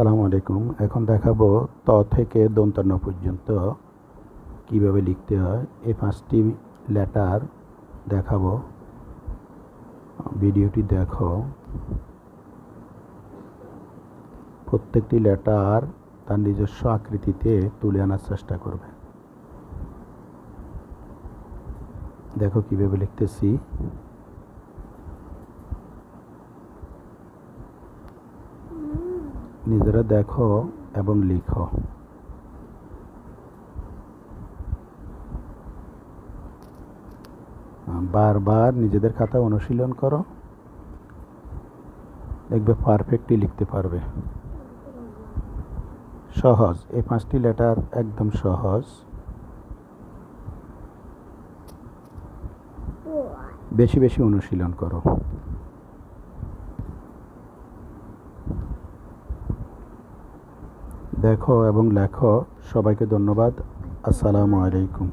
আসসালামু আলাইকুম। এখন দেখাবো ত থেকে দন্তন্য পর্যন্ত কীভাবে লিখতে হয়। এই পাঁচটি লেটার দেখাবো। ভিডিওটি দেখো। প্রত্যেকটি লেটার তার নিজস্ব আকৃতিতে তুলে আনার চেষ্টা করবে। দেখো কীভাবে লিখতেছি। নিজেরা দেখো এবং লিখো। বারবার নিজেদের খাতা অনুশীলন করো। দেখবে পারফেক্টলি লিখতে পারবে। সহজ। এই পাঁচটি লেটার একদম সহজ। বেশি বেশি অনুশীলন করো। দেখো এবং লেখো সবাইকে ধন্যবাদ। আসসালামু আলাইকুম।